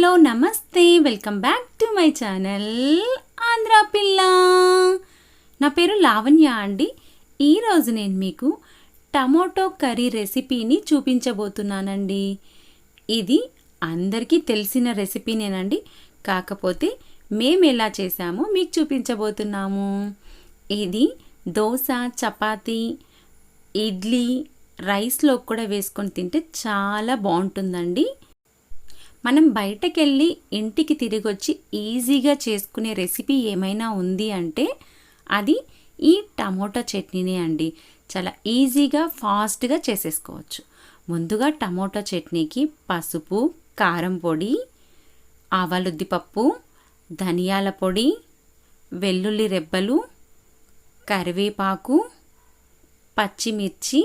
Hello నమస్తే. Welcome back to my channel Andhra Pilla. నా పేరు లావణ్య అండి. ఈరోజు నేను మీకు టమోటో కర్రీ రెసిపీని చూపించబోతున్నానండి. ఇది అందరికీ తెలిసిన రెసిపీనేనండి. కాకపోతే మేము ఎలా చేసామో మీకు చూపించబోతున్నాము. ఇది దోశ చపాతీ ఇడ్లీ రైస్లో కూడా వేసుకొని తింటే చాలా బాగుంటుందండి. మనం బయటకెళ్ళి ఇంటికి తిరిగి వచ్చి ఈజీగా చేసుకునే రెసిపీ ఏమైనా ఉంది అంటే అది ఈ టమోటా చట్నీనే అండి. చాలా ఈజీగా ఫాస్ట్గా చేసేసుకోవచ్చు. ముందుగా టమోటా చట్నీకి పసుపు కారం పొడి ఆవాలుద్దిపప్పు ధనియాల పొడి వెల్లుల్లి రెబ్బలు కరివేపాకు పచ్చిమిర్చి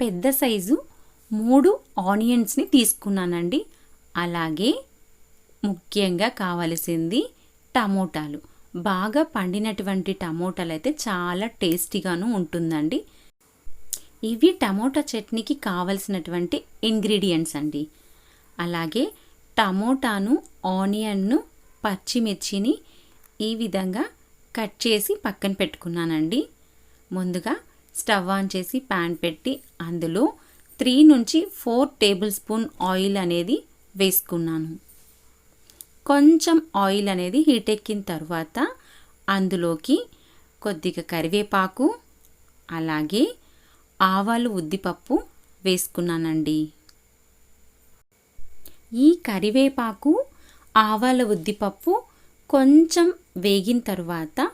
పెద్ద సైజు మూడు ఆనియన్స్ని తీసుకున్నానండి. అలాగే ముఖ్యంగా కావలసింది టమోటాలు. బాగా పండినటువంటి టమోటాలు అయితే చాలా టేస్టీగాను ఉంటుందండి. ఇవి టమోటా చట్నీకి కావలసినటువంటి ఇంగ్రీడియంట్స్ అండి. అలాగే టమోటాను ఆనియన్ను పచ్చిమిర్చిని ఈ విధంగా కట్ చేసి పక్కన పెట్టుకున్నానండి. ముందుగా స్టవ్ ఆన్ చేసి ప్యాన్ పెట్టి అందులో త్రీ నుంచి ఫోర్ టేబుల్ స్పూన్ ఆయిల్ అనేది వేసుకున్నాను. కొంచెం ఆయిల్ అనేది హీట్ ఎక్కిన తర్వాత అందులోకి కొద్దిగా కరివేపాకు అలాగే ఆవాలు ఉద్దిపప్పు వేసుకున్నానండి. ఈ కరివేపాకు ఆవాల ఉద్దిపప్పు కొంచెం వేగిన తర్వాత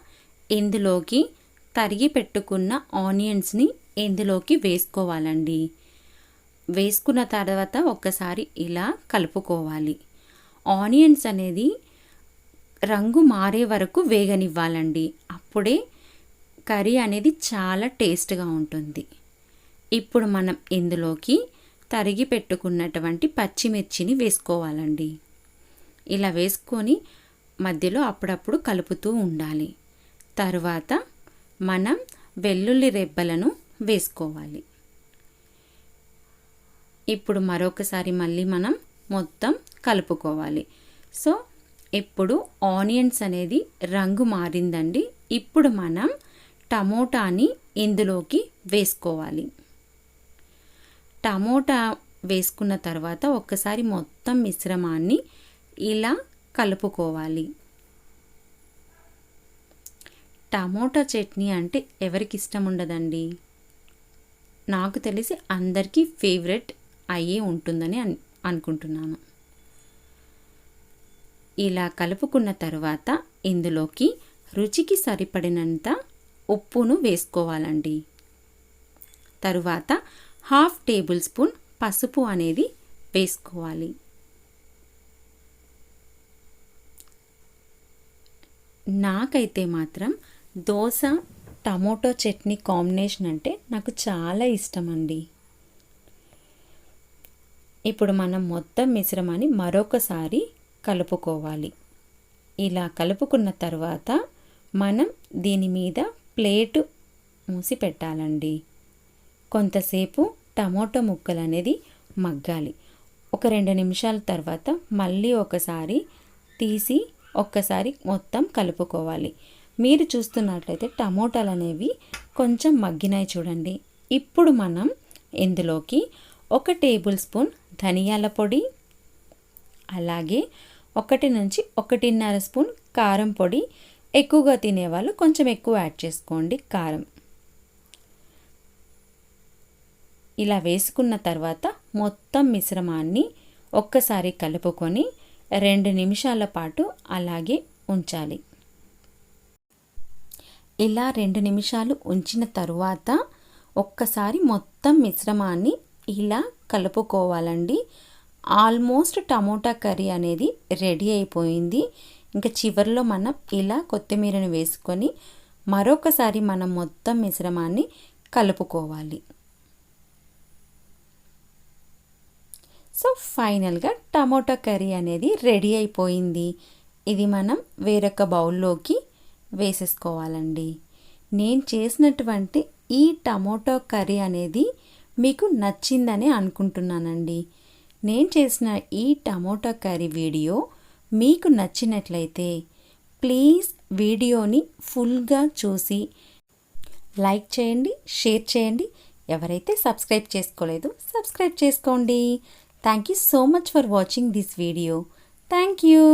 ఇందులోకి తరిగి పెట్టుకున్న ఆనియన్స్ని ఇందులోకి వేసుకోవాలండి. వేసుకున్న తర్వాత ఒక్కసారి ఇలా కలుపుకోవాలి. ఆనియన్స్ అనేది రంగు మారే వరకు వేగనివ్వాలండి. అప్పుడే కర్రీ అనేది చాలా టేస్ట్గా ఉంటుంది. ఇప్పుడు మనం ఇందులోకి తరిగి పెట్టుకున్నటువంటి పచ్చిమిర్చిని వేసుకోవాలండి. ఇలా వేసుకొని మధ్యలో అప్పుడప్పుడు కలుపుతూ ఉండాలి. తరువాత మనం వెల్లుల్లి రెబ్బలను వేసుకోవాలి. ఇప్పుడు మరొకసారి మళ్ళీ మనం మొత్తం కలుపుకోవాలి. సో ఇప్పుడు ఆనియన్స్ అనేది రంగు మారిందండి. ఇప్పుడు మనం టమోటాని ఇందులోకి వేసుకోవాలి. టమోటా వేసుకున్న తర్వాత ఒక్కసారి మొత్తం మిశ్రమాన్ని ఇలా కలుపుకోవాలి. టమోటా చట్నీ అంటే ఎవరికి ఇష్టం ఉండదండి? నాకు తెలిసి అందరికీ ఫేవరెట్ అయ్యే ఉంటుందని అనుకుంటున్నాను. ఇలా కలుపుకున్న తర్వాత ఇందులోకి రుచికి సరిపడినంత ఉప్పును వేసుకోవాలండి. తరువాత హాఫ్ టేబుల్ స్పూన్ పసుపు అనేది వేసుకోవాలి. నాకైతే మాత్రం దోశ టమోటో చట్నీ కాంబినేషన్ అంటే నాకు చాలా ఇష్టం అండి ఇప్పుడు మనం మొత్తం మిశ్రమాన్ని మరొకసారి కలుపుకోవాలి. ఇలా కలుపుకున్న తర్వాత మనం దీని మీద ప్లేటు మూసి పెట్టాలండి. కొంతసేపు టమోటో ముక్కలు అనేది మగ్గాలి. ఒక రెండు నిమిషాల తర్వాత మళ్ళీ ఒకసారి తీసి ఒక్కసారి మొత్తం కలుపుకోవాలి. మీరు చూస్తున్నట్లయితే టమోటాలు అనేవి కొంచెం మగ్గినాయి చూడండి. ఇప్పుడు మనం ఇందులోకి ఒక టేబుల్ స్పూన్ ధనియాల పొడి అలాగే ఒకటి నుంచి ఒకటిన్నర స్పూన్ కారం పొడి. ఎక్కువగా తినేవాళ్ళు కొంచెం ఎక్కువ యాడ్ చేసుకోండి కారం. ఇలా వేసుకున్న తర్వాత మొత్తం మిశ్రమాన్ని ఒక్కసారి కలుపుకొని రెండు నిమిషాల పాటు అలాగే ఉంచాలి. ఇలా రెండు నిమిషాలు ఉంచిన తరువాత ఒక్కసారి మొత్తం మిశ్రమాన్ని ఇలా కలుపుకోవాలండి. ఆల్మోస్ట్ టమోటా కర్రీ అనేది రెడీ అయిపోయింది. ఇంకా చివరిలో మనం ఇలా కొత్తిమీరని వేసుకొని మరొకసారి మనం మొత్తం మిశ్రమాన్ని కలుపుకోవాలి. సో ఫైనల్గా టమోటా కర్రీ అనేది రెడీ అయిపోయింది. ఇది మనం వేరొక బౌల్లోకి వేసేసుకోవాలండి. నేను చేసినటువంటి ఈ టమోటో కర్రీ అనేది మీకు నచ్చిందని అనుకుంటున్నానండి. నేను చేసిన ఈ టమోటా కర్రీ వీడియో మీకు నచ్చినట్లయితే ప్లీజ్ వీడియోని ఫుల్గా చూసి లైక్ చేయండి షేర్ చేయండి. ఎవరైతే సబ్స్క్రైబ్ చేసుకోలేదు సబ్స్క్రైబ్ చేసుకోండి. Thank you so much for watching this video. Thank you.